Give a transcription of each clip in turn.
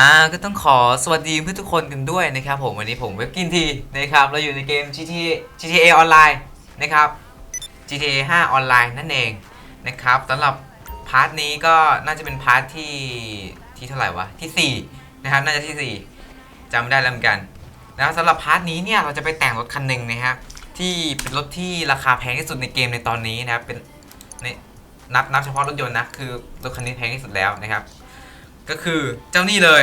อ่าก็ต้องขอสวัสดีเพื่อนทุกคนกันด้วยนะครับผมวันนี้ผมเว็บกินทีนะครับเราอยู่ในเกม GTA GTA ออนไลน์นะครับ GTA 5 ออนไลน์นั่นเองนะครับสำหรับพาร์ทนี้ก็น่าจะเป็นพาร์ทที่ที่เท่าไหร่วะที่4นะครับน่าจะที่4จำไม่ได้แล้วเหมือนกันนะครับสำหรับพาร์ทนี้เนี่ยเราจะไปแต่งรถคันหนึ่งนะครับที่เป็นรถที่ราคาแพงที่สุดในเกมในตอนนี้นะครับเป็นในนับนับเฉพาะรถยนต์นะคือรถคันนี้แพงที่สุดแล้วนะครับ ก็คือเจ้านี่เลย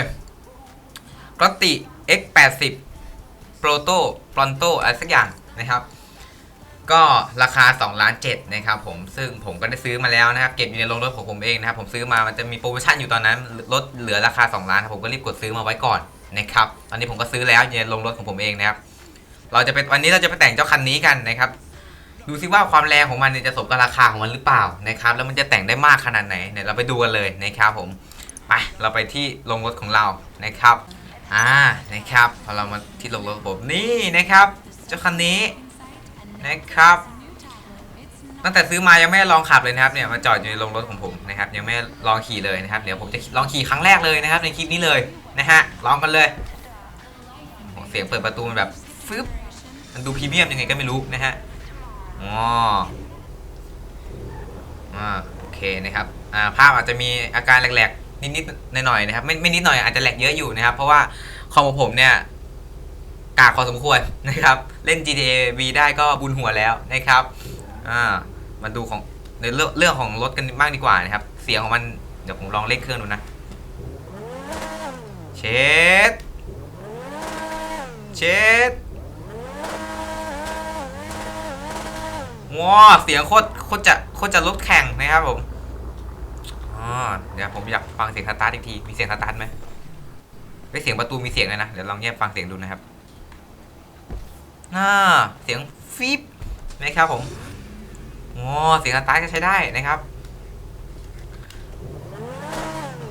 กรอตติ X80 Proto Pronto อะไรสักอย่างนะครับ ก็ราคา2ล้าน7นะครับผมซึ่งผมก็ได้ซื้อมาแล้วนะครับ เก็บอยู่ในโรงรถของผมเองนะครับ ผมซื้อมามันจะมีโปรโมชั่นอยู่ตอนนั้นลดเหลือราคา 2 ล้านครับผมก็รีบกดซื้อมาไว้ก่อนนะครับตอนนี้ผมก็ซื้อแล้วอยู่ในโรงรถของผมเองนะครับ เราจะเป็นวันนี้เราจะไปแต่งเจ้าคันนี้กันนะครับดูซิว่าความแรงของมันเนี่ยจะสมกับราคาของมันหรือเปล่านะครับ แล้วมันจะแต่งได้มากขนาดไหนเนี่ยเราไปดูกันเลยนะครับผม ไปเราไปที่โรงรถของเรานะครับอ่านะครับพอเรามาที่โรงรถผมนี่นะครับ เจ้าคันนี้นะครับ ตั้งแต่ซื้อมายังไม่ลองขับเลยนะครับเนี่ยมาจอดอยู่ในโรงรถของผมนะครับยังไม่ลองขี่เลยนะครับเดี๋ยวผมจะลองขี่ครั้งแรกเลยนะครับ ในคลิปนี้เลยนะฮะลองกันเลยเสียงเปิดประตูมันแบบฟึบมันดูพรีเมียมยังไงก็ไม่รู้นะฮะอ๋ออ่าโอเคนะครับอ่าภาพอาจจะมีอาการแหลกๆ นิดๆหน่อยๆนะครับไม่ไม่นิดหน่อยอาจจะแหลกเยอะอยู่นะครับ เพราะว่าคอมของผมเนี่ยกากพอสมควรนะครับ เล่น GTA V ได้ก็บุญหัวแล้วนะครับอ่ามาดูของในเรื่องเรื่องของรถกันบ้างดีกว่านะครับ เสียงของมันเดี๋ยวผมลองเล่นเครื่องดูนะ เช็ดเช็ดว้าเสียงโคตรโคตรจะโคตรจะรถแข่งนะครับผม เดี๋ยวผมอยากฟังเสียงสตาร์ทอีกที มีเสียงสตาร์ทไหมไม่เสียงประตูมีเสียงเลยนะ เดี๋ยวลองแยกฟังเสียงดูนะครับอ่าเสียงฟีบนะครับผมอ๋อเสียงสตาร์ทก็ใช้ได้นะครับ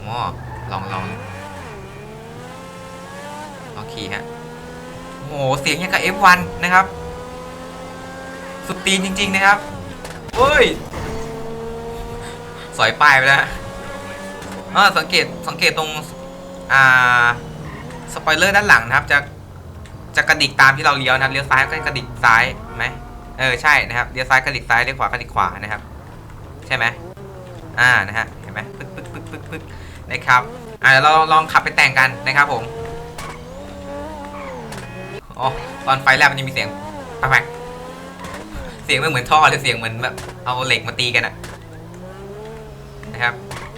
อ๋อลองลองลองขี่ฮะโอ้โหเสียงยังกับ F1 นะครับ สุดตีนจริง ๆ นะครับเฮ้ย สอยป้ายไปแล้วอ่าสังเกตสังเกตตรงอ่าสปอยเลอร์ด้านหลังนะครับ จะจะกระดิกตามที่เราเลี้ยวนะครับเลี้ยวซ้ายก็กระดิกซ้ายไหมเออใช่นะครับเลี้ยวซ้ายกระดิกซ้ายเลี้ยวขวากระดิกขวานะครับ ใช่ไหมอ่านะฮะเห็นไหมปึ๊กปึ๊กปึ๊กปึ๊กปึ๊กนะครับอ่าเดี๋ยวเราลองขับไปแต่งกันนะครับผมอ๋อตอนไฟแลบมันจะมีเสียงแป๊กเสียงไม่เหมือนท่อเลยเสียงเหมือนแบบเอาเหล็กมาตีกันอะ นะครับ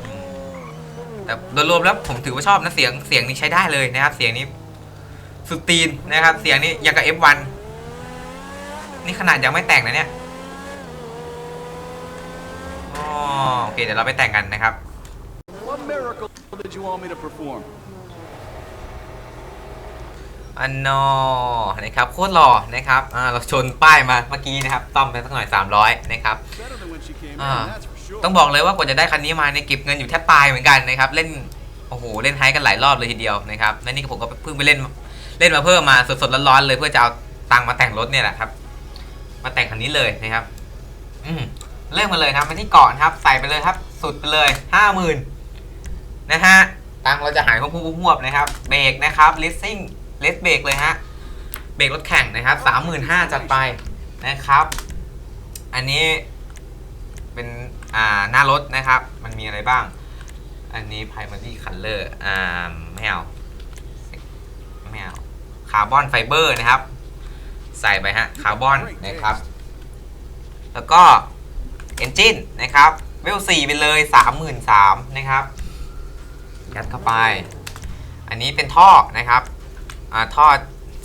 อืมแต่โดยรวมแล้วผมถือว่าชอบนะเสียงเสียงนี้ใช้ได้เลยนะครับ เสียงนี้สุดตีนนะครับ เสียงนี้ยังกับ F1 นี่ขนาดยังไม่แต่งนะเนี่ยอ๋อโอเคเดี๋ยวเราไปแต่งกันนะครับ What miracle did you want me to perform? อันนอนะครับโคตรหล่อนะครับอ่าเราชนป้ายมาเมื่อกี้นะครับต้อมไปสักหน่อย 300 นะครับ ต้องบอกเลยว่ากว่าจะได้คันนี้มาเนี่ยเก็บเงินอยู่แทบตายเหมือนกันนะครับ เล่นโอ้โหเล่นไฮกันหลายรอบเลยทีเดียวนะครับและนี่ก็ผมก็เพิ่งไปเล่นเล่นมาเพิ่มมาสดๆร้อนๆเลยเพื่อจะเอาตังค์มาแต่งรถเนี่ยแหละครับ มาแต่งคันนี้เลยนะครับ อืมเริ่มมาเลยครับมาที่เกาะนครับ ใส่ไปเลยครับ สุดไปเลยห้าหมื่นนะฮะตังค์เราจะหายพวบพวบนะครับเบรกนะครับเลสซิ่งเลสเบรกเลยฮะเบรกรถแข่งนะครับสามหมื่นห้าจัดไปนะครับ อันนี้เป็น อ่าหน้ารถนะครับ มันมีอะไรบ้าง อันนี้ primary color อ่าไม่เอาไม่เอาคาร์บอนไฟเบอร์นะครับ ใส่ไปฮะคาร์บอนนะครับ แล้วก็ engine นะครับเวล4ไปเลย33,000นะครับยัดเข้าไป อันนี้เป็นท่อนะครับอ่าท่อ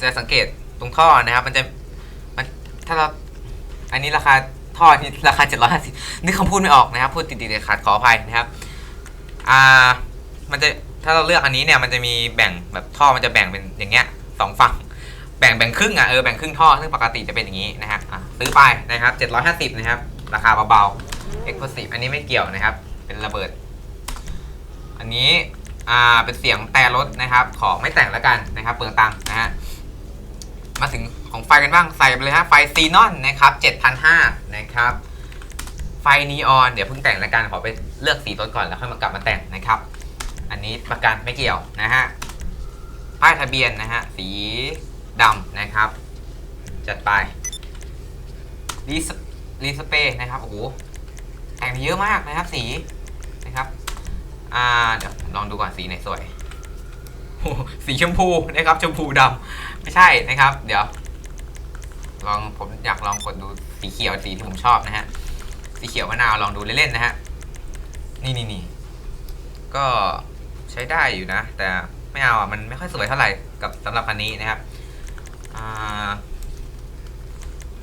จะสังเกตตรงท่อนะครับ มันจะมันถ้าเราอันนี้ราคา ท่อที่ราคา 750นี่คำพูดไม่ออกนะครับ พูดติดๆขาดขออภัยนะครับ อ่า มันจะ ถ้าเราเลือกอันนี้เนี่ย มันจะมีแบ่งแบบท่อมันจะแบ่งเป็นอย่างเงี้ยสองฝั่ง แบ่งแบ่งครึ่งอะ เออ แบ่งครึ่งท่อ ซึ่งปกติจะเป็นอย่างนี้นะฮะอะซื้อไปนะครับ 750 นะครับ ราคาเบาๆ Exclusive อันนี้ไม่เกี่ยวนะครับ เป็นระเบิด อันนี้ อ่า เป็นเสียงแต่รถนะครับ ขอไม่แต่งแล้วกันนะครับ เปลืองตังค์นะฮะ มาถึง ไฟกันบ้างใส่ไปเลยฮะไฟซีนอนนะครับ7,500นะครับ ไฟนีออนเดี๋ยวเพิ่งแต่งแล้วกันขอไปเลือกสีรถก่อนแล้วค่อยมากลับมาแต่งนะครับ อันนี้ประกันไม่เกี่ยวนะฮะป้ายทะเบียนนะฮะสีดำนะครับ จัดไปรีสรีสเปรย์นะครับโอ้โหแต่งเยอะมากนะครับสีนะครับอ่าเดี๋ยวลองดูก่อนสีไหนสวยสีชมพูนะครับชมพูดำไม่ใช่นะครับ เดี๋ยว ลองผมอยากลองกดดูสีเขียวสีที่ผมชอบนะฮะ สีเขียวมะนาวลองดูเล่นๆนะฮะ นี่นี่นี่ก็ใช้ได้อยู่นะ แต่ไม่เอาอะมันไม่ค่อยสวยเท่าไหร่กับสำหรับคันนี้นะครับ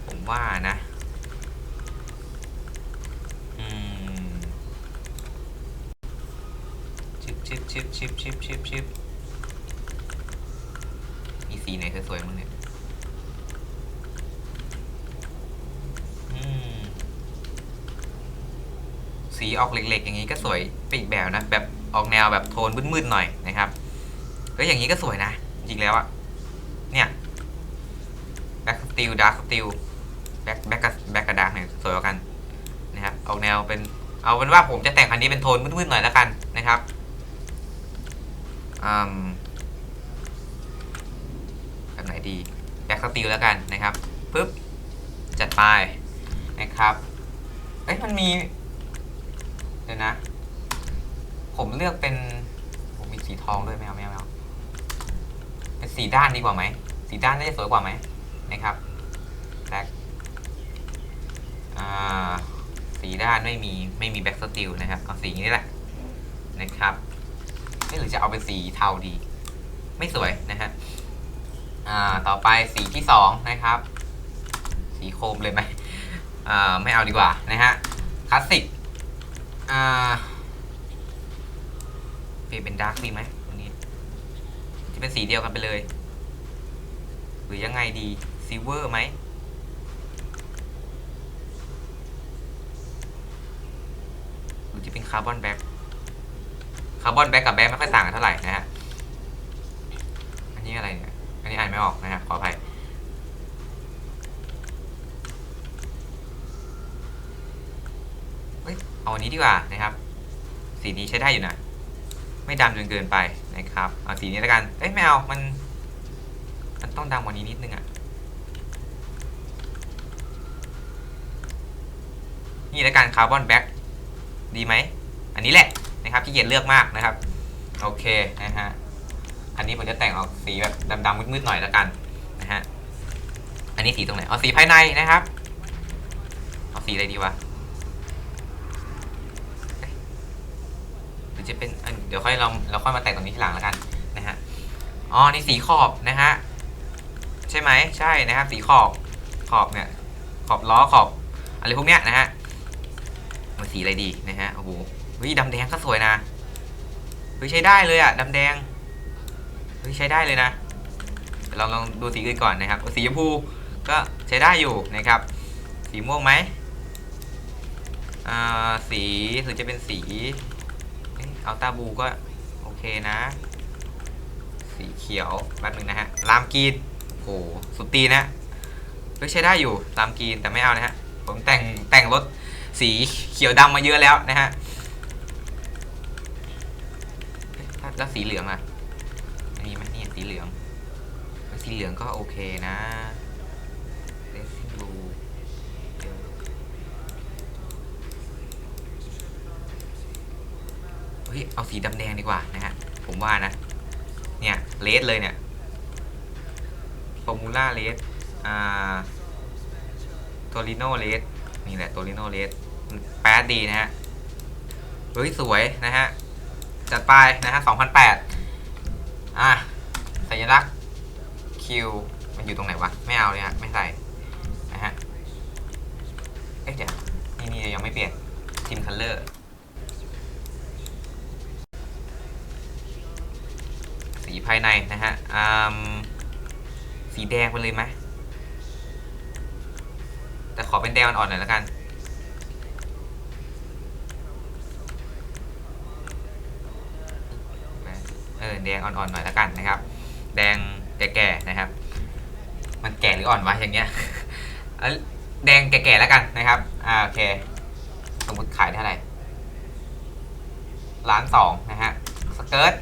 ผมว่านะชิบชิบชิบชิบชิบชิบชิบมีสีไหนสวยๆมั้งเนี่ย อืม สีออกเหล็กๆ อย่างนี้ก็สวยไปอีกแบบนะ แบบออกแนวแบบโทนมืดๆหน่อยนะครับก็อย่างนี้ก็สวยนะ จริงแล้วอะเนี่ยแบ็กสติลดาร์กสติลแบ็กแบ็กกับแบ็กกับดาร์กเนี่ยสวยกว่ากันนะครับออกแนวเป็นเอาเป็นว่าผมจะแต่งคันนี้เป็นโทนมืดๆหน่อยแล้วกันนะครับอแบบไหนดีแบ็กสติลแล้วกันนะครับปึ๊บจัดไปนะครับเอ้ยมันมี ดี๋ยวนะ ผมเลือกเป็นผมมีสีทองด้วยไม่เอาไม่เอาไม่เอาเป็นสีด้านดีกว่าไหม สีด้านน่าจะสวยกว่าไหมนะครับแบ็คสีด้านไม่มีไม่มีแบ็กสติลนะครับเอาสีนี้แหละนะครับไม่หรือจะเอาเป็นสีเทาดี ไม่สวยนะฮะต่อไปสีที่สองนะครับ สีโคมเลยไหมไม่เอาดีกว่านะฮะคลาสสิก อ่าเปลี่ยนเป็นดาร์กดีไหมตัวนี้ จะเป็นสีเดียวกันไปเลย หรือยังไงดีซิลเวอร์ไหมหรือจะเป็นคาร์บอนแบ็กคาร์บอนแบ็กกับแบ็กไม่ค่อยต่างกันเท่าไหร่นะฮะ อันนี้อะไรเนี่ย อันนี้อ่านไม่ออกนะฮะขออภัย เอาอันนี้ดีกว่านะครับ สีนี้ใช้ได้อยู่นะ ไม่ดำจนเกินไปนะครับ เอาสีนี้แล้วกัน เอ้ยไม่เอา มัน มันต้องดำกว่านี้นิดนึงอะ่ะ นี่แล้วกันคาร์บอนแบ็กดีไหม อันนี้แหละนะครับที่เกียจเลือกมากนะครับ โอเคนะฮะ อันนี้ผมจะแต่งออกสีแบบดำๆมืดๆหน่อยแล้วกันนะฮะ อันนี้สีตรงไหน เอาสีภายในนะครับ เอาสีอะไรดีวะ รือจะเป็นเดี๋ยวค่อยเราเราค่อยมาแต่งตรงนี้ทีหลังแล้วกันนะฮะอ๋อนี่สีขอบนะฮะใช่ไหมใช่นะครับสีขอบขอบเนี่ยขอบล้อขอบอะไรพวกเนี้ยนะฮะมันสีอะไรดีนะฮะโอ้โหเฮ้ยดำแดงก็สวยนะเฮ้ยใช้ได้เลยอะดำแดงเฮ้ยใช้ได้เลยนะเราลองดูสีอื่นก่อนนะครับ สีชมพูก็ใช้ได้อยู่นะครับ สีม่วงไหมอ่าสีหรือจะเป็นสี อัลตาบูก็โอเคนะ สีเขียวแป๊บนึงนะฮะ ลามกีนโอ้โหสุดตีนะก็ใช้ได้อยู่ลามกีนแต่ไม่เอานะฮะ ผมแต่งแต่งรถสีเขียวดำมาเยอะแล้วนะฮะแล้วสีเหลืองอะอันนี้ไหมนี่สีเหลือง สีเหลืองก็โอเคนะ เฮ้ยเอาสีดำแดงดีกว่านะฮะผมว่านะ เนี่ยเลสเลยเนี่ยฟอร์มูล่าเลสอ่าโตริโนเลสนี่แหละโตริโนเลสแป๊ดดีนะฮะเฮ้ยสวยนะฮะจัดไปนะฮะ2008อะสัญลักษณ์คิวมันอยู่ตรงไหนวะ ไม่เอาเลยฮะไม่ใส่นะฮะเอ๊ะเดี๋ยวนี่นี่ยังไม่เปลี่ยนทีมคัลเลอร์ สี ภายในนะฮะอืมสีแดงไปเลยไหมแต่ขอเป็นแดงอ่อนๆหน่อยแล้วกัน เออแดงอ่อนๆหน่อยแล้วกันนะครับ แดงแก่ๆนะครับ มันแก่หรืออ่อนวะอย่างเงี้ยเอาแดงแก่ๆแล้วกันนะครับ อ่าโอเค สมมติขายเท่าไหร่ล้านสองนะฮะ สเกิร์ต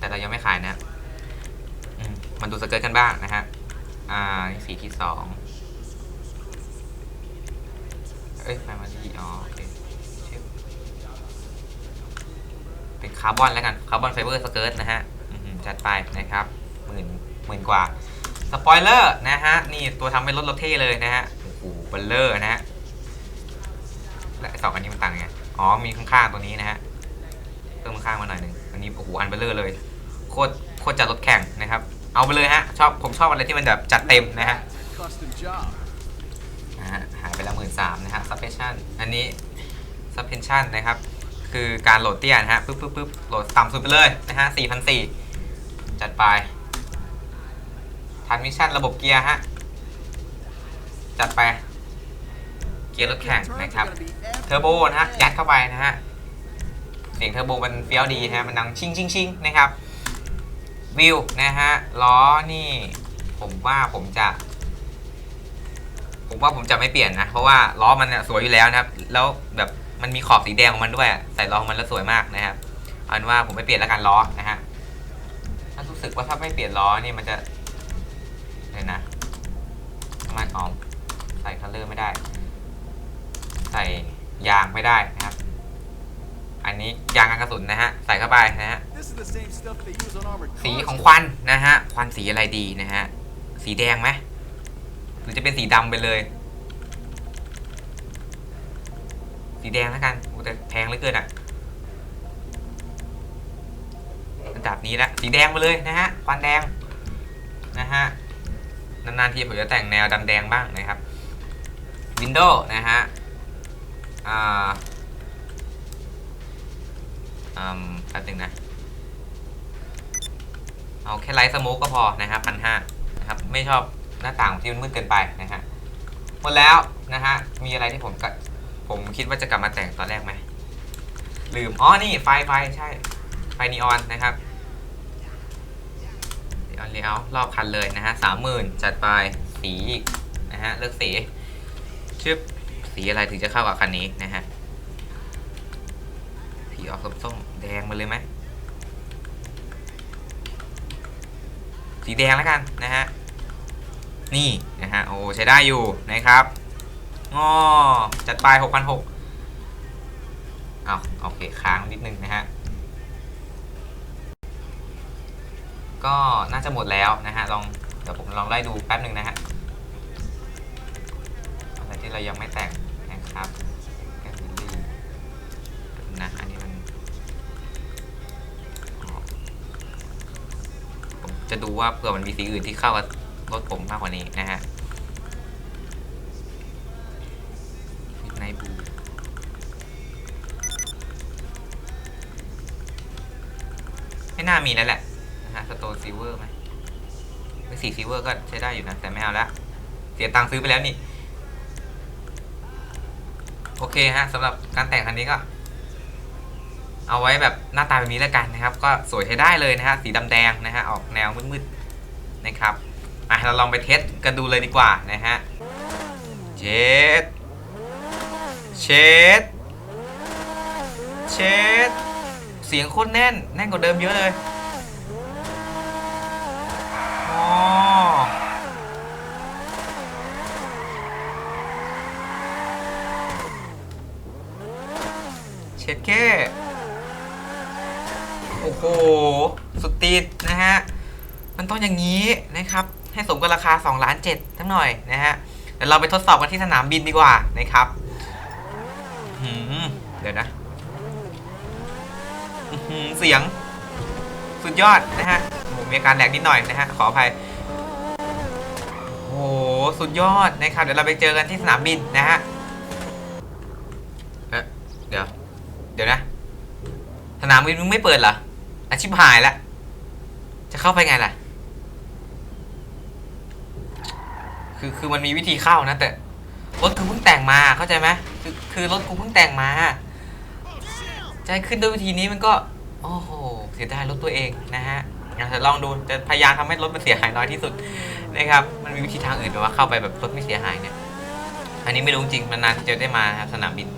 แต่เรายังไม่ขายนะอืมมาดูสเกิร์ตกันบ้างนะฮะ อ่า สีที่สองเอ้ยมามาที่อ๋อโอเคเป็นคาร์บอนแล้วกัน คาร์บอนไฟเบอร์สเกิร์ตนะฮะจัดไปนะครับหมื่นหมื่นกว่า สปอยเลอร์นะฮะ นี่ตัวทำให้รถรถเท่เลยนะฮะ โอ้โหเบลเลอร์นะฮะ และสองอันนี้มันต่างไง อ๋อ มีข้างๆตัวนี้นะฮะ เพิ่มข้างมาหน่อยหนึ่งอันนี้โอ้โหอันเบลเลอร์เลย โคตรโคตรจัดรถแข่งนะครับ เอาไปเลยฮะชอบผมชอบอะไรที่มันแบบจัดเต็มนะฮะหายไปละหมื่นสามนะฮะ suspension อันนี้ suspension นะครับ คือการโหลดเตี้ยนะฮะปึ๊บปึ๊บปึ๊บโหลดต่ำสุดไปเลยนะฮะสี่พันสี่จัดไปทันมิชชั่นระบบเกียร์ฮะ จัดไป เกียร์รถแข่งนะครับ เทอร์โบนะฮะยัดเข้าไปนะฮะ เสียงเทอร์โบมันเฟี้ยวดีนะฮะมันดังชิงชิงชิงนะครับ วิวนะฮะล้อนี่ ผมว่าผมจะ ผมว่าผมจะไม่เปลี่ยนนะ เพราะว่าล้อมันเนี่ยสวยอยู่แล้วนะครับ แล้วแบบมันมีขอบสีแดงของมันด้วยใส่ล้อมันแล้วสวยมากนะครับเอาเป็นว่าผมไม่เปลี่ยนแล้วกันล้อนะฮะถ้ารู้สึกว่าถ้าไม่เปลี่ยนล้อนี่มันจะเนี่ยนะน้ำมันออมใส่คัลเลอร์ไม่ได้ ใส่ยางไม่ได้นะครับ อันนี้ยางกันกระสุนนะฮะ ใส่เข้าไปนะฮะ This is the same stuff they use on armored สี cars. ของควันนะฮะ ควันสีอะไรดีนะฮะ สีแดงไหมหรือจะเป็นสีดำไปเลย สีแดงแล้วกันโอ้แต่แพงเหลือเกินอะระดับนี้ละสีแดงไปเลยนะฮะ ควันแดงนะฮะ นานๆทีผมจะแต่งแนวดำแดงบ้างนะครับ วินโดว์นะฮะ อ่า อืมแป๊บนึงนะ เอาแค่ไลท์สโมกก็พอนะครับพันห้านะครับ ไม่ชอบหน้าต่างที่มันมืดเกินไปนะฮะหมดแล้วนะฮะ มีอะไรที่ผมกะผมคิดว่าจะกลับมาแต่งตอนแรกไหม ลืม อ๋อ นี่ไฟไฟใช่ ไฟนีออนนะครับนีออนเลี้ยวรอบคันเลยนะฮะสามหมื่นจัดไปสีนะฮะ เลือกสีชึบสีอะไรถึงจะเข้ากับคันนี้นะฮะสีออกส้มๆ แดงมาเลยไหมสีแดงแล้วกันนะฮะนี่นะฮะโอ้ใช้ได้อยู่นะครับงอจัดไป6 6 0 0เอาโอเคค้างนิดนึงนะฮะก็น่าจะหมดแล้วนะฮะลองเดี๋ยวผมลองไล่ดูแป๊บหนึ่งนะฮะอะไรที่เรายังไม่แต่งนะครับ จะดูว่าเผื่อมันมีสีอื่นที่เข้ากับรถผมมากกว่านี้นะฮะในบูไม่น่ามีแล้วแหละนะฮะสโตนซิลเวอร์ไหมสีซิลเวอร์ก็ใช้ได้อยู่นะ แต่ไม่เอาละเสียตังค์ซื้อไปแล้วนี่ โอเคฮะสำหรับการแต่งคันนี้ก็ เอาไว้แบบหน้าตาแบบนี้แล้วกันนะครับ ก็สวยใช้ได้เลยนะฮะสีดำแดงนะฮะออกแนวมืดๆนะครับอะเราลองไปเทสกันดูเลยดีกว่านะฮะเช็ดเช็ดเช็ดเสียงโคตรแน่นแน่นกว่าเดิมเยอะเลยอ๋อเช็ดแค่ โอ้โห สุดตีดนะฮะ มันต้องอย่างนี้นะครับ ให้สมกับราคา2ล้าน7ทั้งหน่อยนะฮะเดี๋ยวเราไปทดสอบกันที่สนามบินดีกว่านะครับเดี๋ยวนะเสียง สุดยอดนะฮะผมมีอาการแหลกนิดหน่อยนะฮะ ขออภัยโอ้โห สุดยอดนะครับ เดี๋ยวเราไปเจอกันที่สนามบินนะฮะเอ๊ะเดี๋ยว เดี๋ยวนะ สนามบินมึงไม่เปิดเหรอ อาชิบหายแล้วจะเข้าไปไงล่ะ คือคือมันมีวิธีเข้านะ แต่รถกูเพิ่งแต่งมาเข้าใจไหมคือคือรถกูเพิ่งแต่งมาจะให้ขึ้นด้วยวิธีนี้มันก็ โอ้โห เสียดายรถตัวเองนะฮะอยาจะลองดูจะพยายามทำให้รถมันเสียหายน้อยที่สุดนะครับ มันมีวิธีทางอื่นแบบว่าเข้าไปแบบรถไม่เสียหายเนี่ย อันนี้ไม่รู้จริงนานๆที่จะได้มาสนามบิน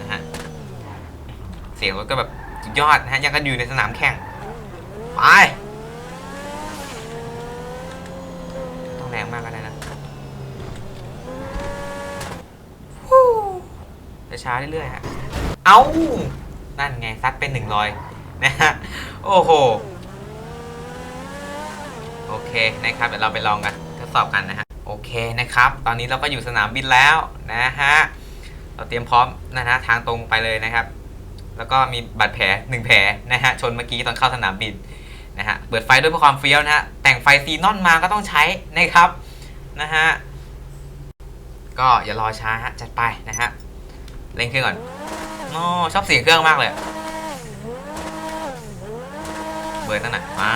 นะฮะ เสียงรถก็แบบ สุดยอดนะฮะยังกันอยู่ในสนามแข่ง ไป ต้องแรงมากก็ได้นะฮู้ช้าเรื่อยๆฮะ เอ้า นั่นไงซัดเป็นหนึ่งร้อยนะฮะ โอ้โห โอเคนะครับ เดี๋ยวเราไปลองกันทดสอบกันนะฮะ โอเคนะครับ ตอนนี้เราก็อยู่สนามบินแล้วนะฮะ เราเตรียมพร้อมนะฮะทางตรงไปเลยนะครับ แล้วก็มีบาดแผลหนึ่งแผลนะฮะชนเมื่อกี้ตอนเข้าสนามบินนะฮะเปิดไฟด้วยเพื่อความเฟี้ยวนะฮะแต่งไฟซีนอนมาก็ต้องใช้นะครับนะฮะก็อย่ารอช้าฮะจัดไปนะฮะเร่งเครื่องก่อนโอ้ชอบเสียงเครื่องมากเลยเบิร์นนั่นน่ะมา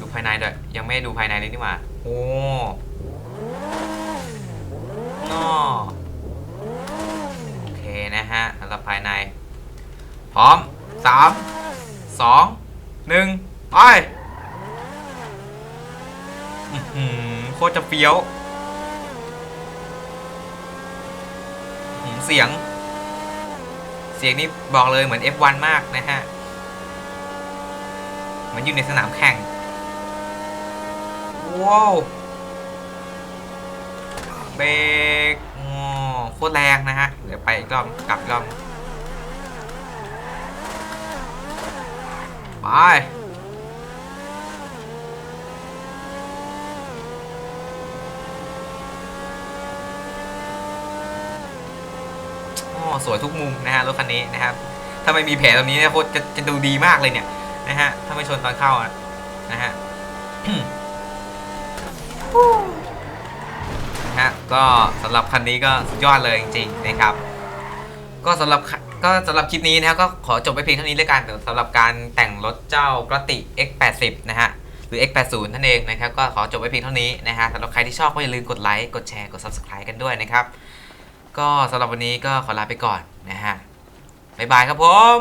ดูภายในด้วยยังไม่ดูภายในเลยนี่หว่าโอ้นอโอเค นะฮะสำหรับภายใน พร้อม3 2 1ไปอื้อหือโคตรจะเฟี้ยวเสียง เสียงนี้บอกเลยเหมือน F1 มากนะฮะ เหมันอยู่ในสนามแข่ง ว้าว เบรก คตรแรงนะฮะ เดี๋ยวไปอีกรอบกลับอีกรอบไปโอ้สวยทุกมุมนะฮะรถคันนี้นะครับ ถ้าไม่มีแผลตรงนี้นี่ยโคตรจะจะดูดีมากเลยเนี่ยนะฮะ ถ้าไม่ชนตอนเข้าอะนะฮะนะฮะ ก็สำหรับคันนี้ก็สุดยอดเลยจริงๆนะครับ ก็สำหรับก็สำหรับคลิปนี้นะครับก็ขอจบไปเพียงเท่านี้เลยกันสำหรับการแต่งรถเจ้ากระติ X80 นะฮะหรือ X80 นั่นเองนะครับก็ขอจบไปเพียงเท่านี้นะฮะสำหรับใครที่ชอบก็อย่าลืมกดไลค์กดแชร์กด Subscribe กันด้วยนะครับ ก็สำหรับวันนี้ก็ขอลาไปก่อนนะฮะบ๊ายบายครับผม